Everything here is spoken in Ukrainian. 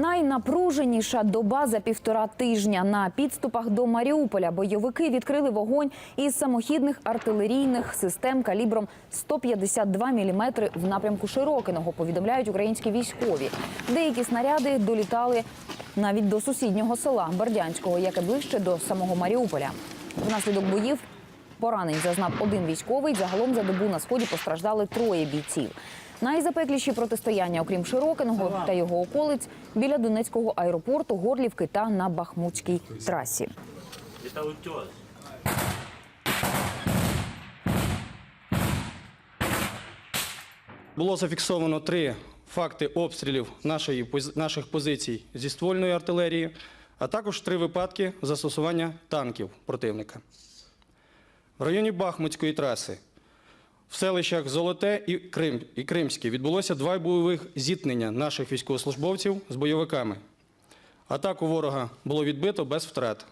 Найнапруженіша доба за півтора тижня на підступах до Маріуполя. Бойовики відкрили вогонь із самохідних артилерійних систем калібром 152 мм в напрямку Широкиного. Повідомляють українські військові. Деякі снаряди долітали навіть до сусіднього села Бердянського, яке ближче до самого Маріуполя. Внаслідок боїв Поранень зазнав один військовий. Загалом за добу на сході постраждали троє бійців. Найзапекліші протистояння, окрім Широкиного та його околиць, біля Донецького аеропорту, Горлівки та на Бахмутській трасі. Було зафіксовано три факти обстрілів нашої, наших позицій зі ствольної артилерії, а також три випадки застосування танків противника. В районі Бахмутської траси в селищах Золоте і, Крим, і Кримське відбулося два бойових зіткнення наших військовослужбовців з бойовиками. Атаку ворога було відбито без втрат.